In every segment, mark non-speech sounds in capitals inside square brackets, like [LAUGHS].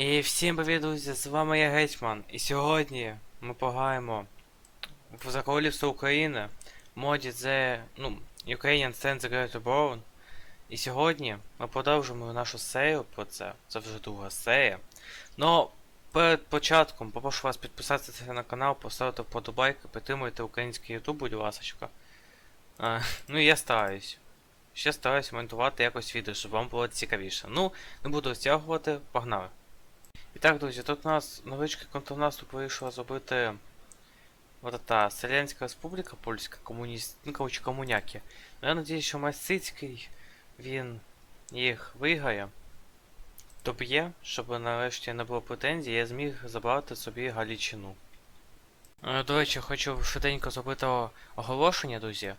І всім привіт, друзі, з вами я Гетьман. І сьогодні ми пограємо в Заколівство України моді The ну, Ukrainian Stand the Great Brown. І сьогодні ми продовжимо нашу серію про це. Це вже друга серія. Но перед початком попрошу вас підписатися на канал, поставити вподобайки, підтримуйте український YouTube, будь ласка. Ну і я стараюсь. Ще стараюсь монтувати якось відео, щоб вам було цікавіше. Ну, не буду розтягувати, погнали. І так, друзі, тут у нас невеличкий контрнаступ вирішила зробити от та Селянська Республіка Польська, комуніст... ну, коротше, комуняки. Ну, я надіюсь, що Масицький, він їх виграє, доб'є, щоб нарешті не було претензій, я зміг забрати собі Галічину. Е, До речі, хочу швиденько зробити оголошення, друзі.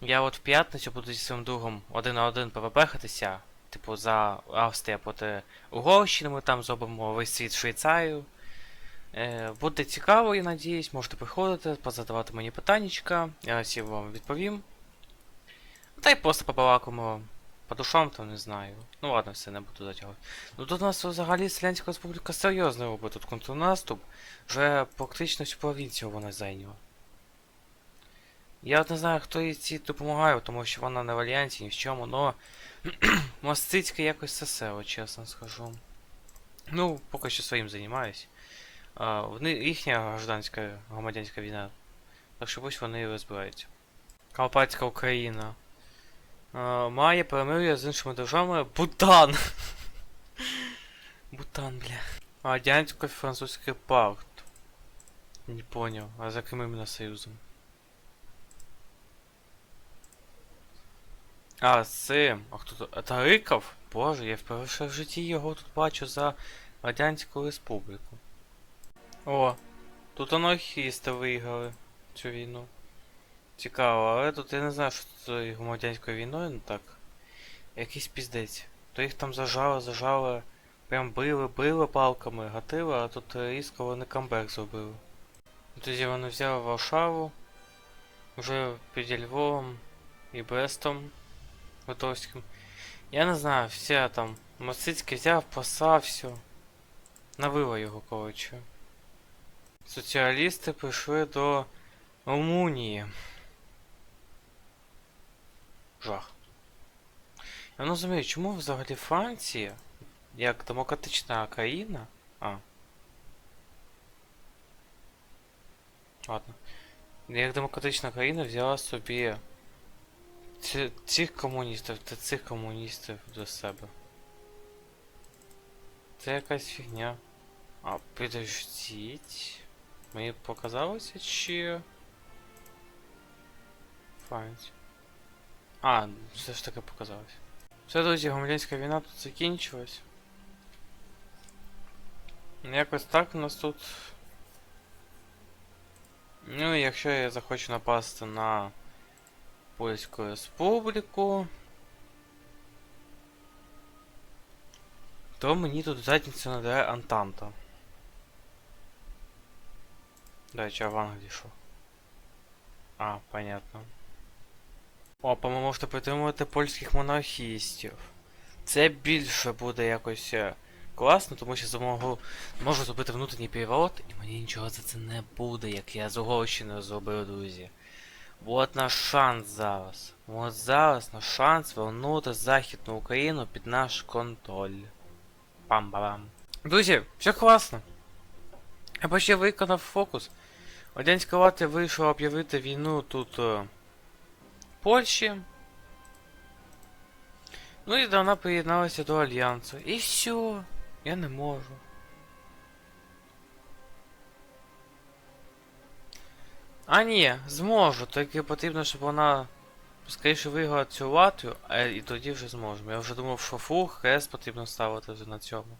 Я от в п'ятницю буду зі своїм другом один на один ПВПхатися, типу за Австрія проти Угорщини, ми там зробимо весь світ Швейцарію. Е, буде цікаво, я надіюсь, можете приходити, позадавати мені питаннячка, я всі вам відповім. Та й просто побалакаємо по душам, там не знаю. Ну ладно, все, не буду затягувати. Ну тут у нас взагалі Селянська Республіка серйозно робить тут контрнаступ. Вже практично всю провінцію вона зайняла. Я от не знаю, хто їй ці допомагає, тому що вона не в альянсі, ні в чому, но [CLEARS THROAT] Мостицьке якось сосе, от чесно скажу. Ну, поки що своїм займаюсь. А, вони, їхня гражданська громадянська війна. Так що пусть вони і розбираються. Карпатська Україна. А, має перемир'я з іншими державами. Бутан! [LAUGHS] Бутан, бля. Радянсько-французький пакт. Не понял. А за яким іменно союзом? А, з цим. А хто тут? Это Риков? Боже, я вперше в житті його тут бачу за Радянську Республіку. О, тут анархісти виграли цю війну. Цікаво, але тут я не знаю, що з громадянською війною, ну так. Якийсь піздець. То їх там зажали, зажали, прям били, били палками, гатили, а тут різко вони камбек зробили. Тоді вони взяли Варшаву, вже під Львовом і Брестом. Готовським. Я не знаю, все там. Мосицький взяв, посав, все. Навило його, коротше. Соціалісти прийшли до Румунії. Жах. Я не розумію, чому взагалі Франція, як демократична країна. А. Ладно. Як демократична країна взяла собі цих комуністів та цих комуністів до себе. Це якась фігня. А, підождіть. Мені показалося чи. Файнс. А, все ж таки показалось. Все, друзі, громадянська війна тут закінчилась. Ну, Якось так у нас тут. Ну, якщо я захочу напасти на Польську Республіку. То мені тут задницю надає Антанта. Речі, а в Англії? А, понятно. О, по-моєму, можете підтримувати польських монархістів. Це більше буде якось е, класно, тому що змогу можу зробити внутрішній переворот, і мені нічого за це не буде, як я з Угорщиною зробив, друзі. От наш шанс зараз. От зараз наш шанс вернути Західну Україну під наш контроль. Пам-бам. Друзі, все класно. Я почти виконав фокус. Радянська Латвія вирішила об'явити війну тут е, Польщі. Ну і вона приєдналася до Альянсу. І все. Я не можу. А ні, зможу, тільки потрібно, щоб вона скоріше виграла цю Латвію, а і тоді вже зможемо. Я вже думав, що фух, хрест потрібно ставити вже на цьому.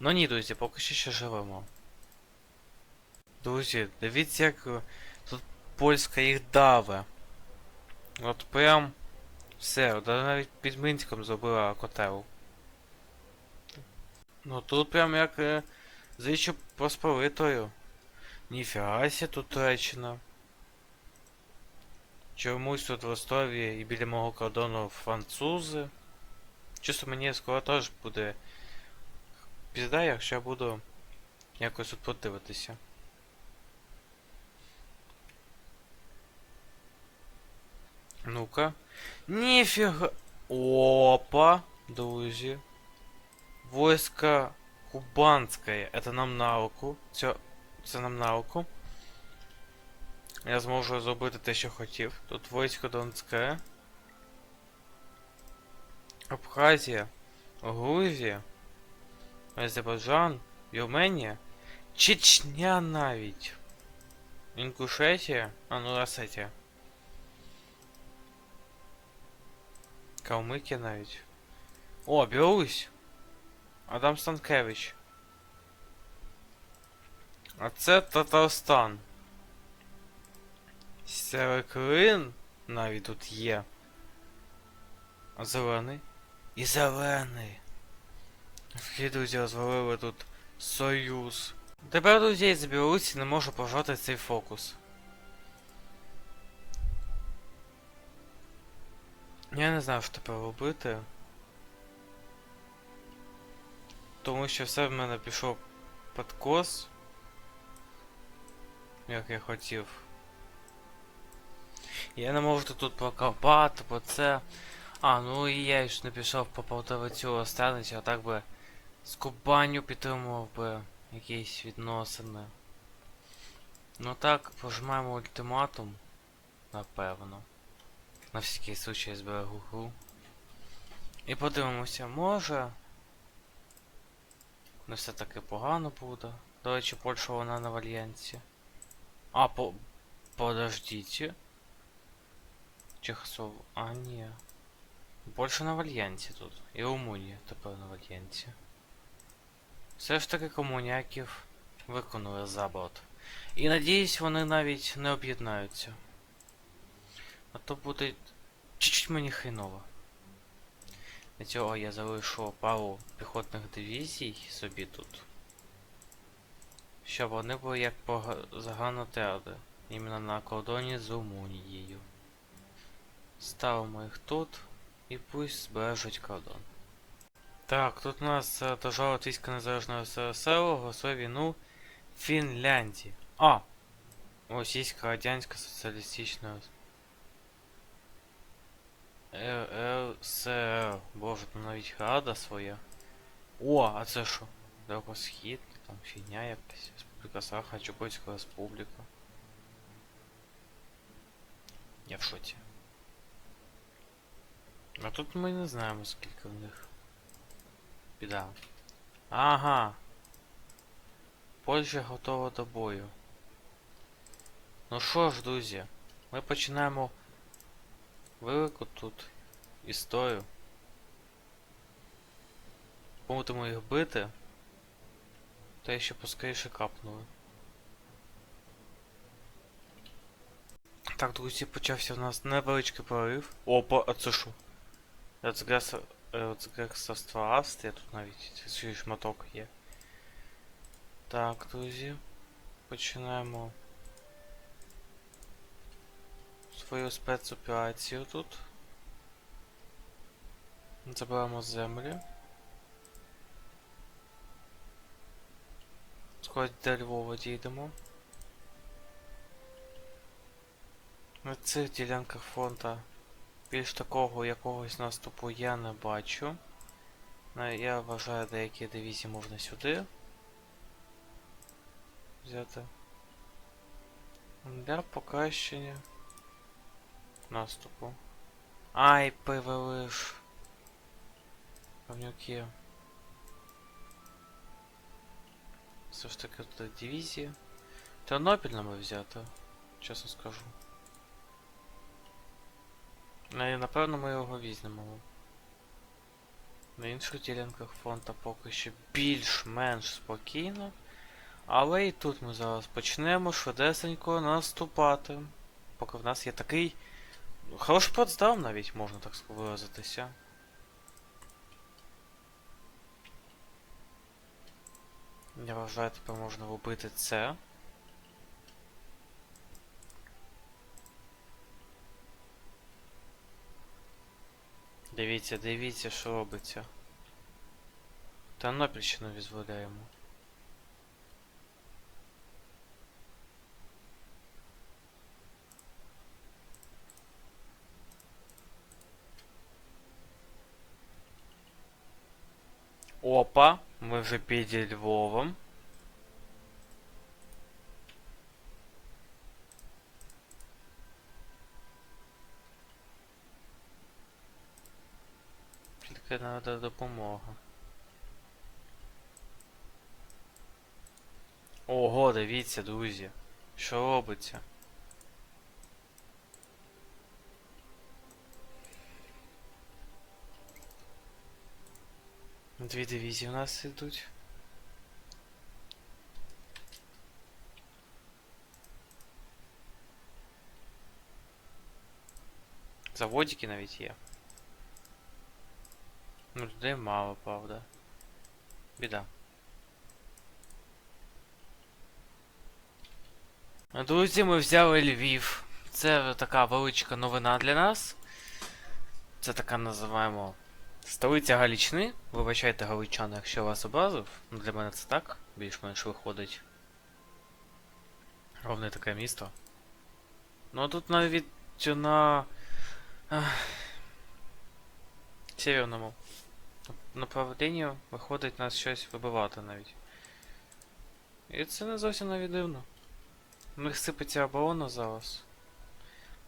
Ну ні, друзі, поки що ще живемо. Друзі, дивіться, як е, тут польська їх даве. От прям все, навіть під Минськом зробила котел. Ну тут прям як е, з Посполитою. Ніфіга сі тут Туреччина. Чомусь тут в Ростові і біля мого кордону французи. Чисто мені скоро теж буде пізда, якщо я буду якось тут подивитися. Ну-ка. Ніфіга. Опа, друзі. Войско Кубанське. Это нам на руку. Це, це нам на руку. Я зможу зробити те, що хотів. Тут войско Донське. Абхазія. Грузія. Азербайджан. Вірменія. Чечня навіть. Інгушетія. А ну Осетія. Калмикія навіть. О, Білорусь. Адам Станкевич. А це Татарстан. Северклин навіть тут є. А зелений? І зелений. Такі друзі розвалили тут союз. Тепер, друзі, з Білорусі не можу пожати цей фокус. Я не знаю, що тепер робити. Тому що все в мене пішов під кос. Як я хотів. Я не можу тут прокопати, бо це. А, ну і я ж не пішов по полтавицю останеться, а так би з Кубаню підтримував би якісь відносини. Ну так, пожимаємо ультиматум, напевно. На всякий случай зберегу гру. І подивимося, може. Не все таки погано буде. До речі, Польща вона на в альянсі. А, по... подождіть. Чехослов... А, ні. Польща на в альянсі тут. І Румунія тепер на в. Все ж таки комуняків виконали забот. І надіюсь, вони навіть не об'єднаються. А то буде чуть-чуть мені хреново. Для цього я залишу пару піхотних дивізій собі тут. Щоб вони були як загранотеади. Іменно на кордоні з Румунією. Ставимо їх тут і пусть збережуть кордон. Так, тут у нас е, держава Латвійська Незалежного СРСР оголосила війну Фінляндії. А! Російська Радянська Соціалістична РСР. Боже, там навіть рада своя. О, а це що? Далекосхід, там фігня якась. Республіка Саха, Чукотська Республіка. Я в шоці. А тут ми не знаємо скільки в них. Біда. Ага. Польща готова до бою. Ну що ж, друзі, ми починаємо велику тут історію. Будемо їх бити. Та ще поскоріше капнули. Так, друзі, почався у нас невеличкий прорив. Опа, а це що? Рецгерцогства Австрія, тут навіть свій шматок є. Так, друзі. Починаємо свою спецоперацію тут. Забираємо землі. Скоро до Львова дійдемо. На цих ділянках фронта більш такого якогось наступу я не бачу. Ну, Я вважаю деякі дивізії можна сюди взяти. Для покращення наступу. Ай, ПВЛш. Павнюки. Все ж таки тут дивізія. Тернопіль нам взяти, чесно скажу. Ну і напевно ми його візьмемо. На інших ділянках фронта поки що більш-менш спокійно. Але і тут ми зараз почнемо швидесенько наступати. Поки в нас є такий. Хороший плацдарм навіть можна так виразитися. Я вважаю, тепер можна робити це. Дивіться, дивіться, що робиться. Тернопільщину відзволяємо. Опа, Ми вже під Львовом. Тільки треба допомога. Ого, дивіться, друзі. Що робиться? Дві дивізії у нас йдуть. Заводики навіть є. Ну, людей мало, правда. Біда. Друзі, ми взяли Львів. Це така величка новина для нас. Це така називаємо Столиця Галічни. Вибачайте, галичани, якщо вас образив. Ну, для мене це так, більш-менш виходить. Ровне таке місто. Ну а тут навіть на. Северному направлінні виходить нас щось вибивати навіть. І це не зовсім навіть дивно. У них сипеться оборона зараз.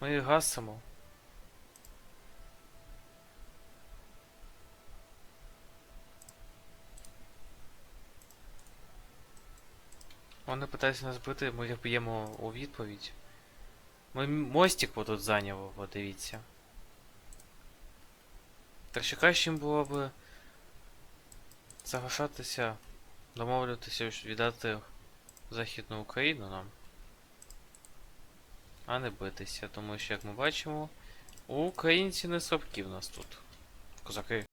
Ми їх гасимо. Вони питаються нас бити, ми їх б'ємо у відповідь. Ми мостик тут зайняли, от дивіться. Так що краще їм було би залишатися, домовлюватися ж віддати Західну Україну нам. А не битися, тому що, як ми бачимо, українці не слабкі в нас тут. Козаки.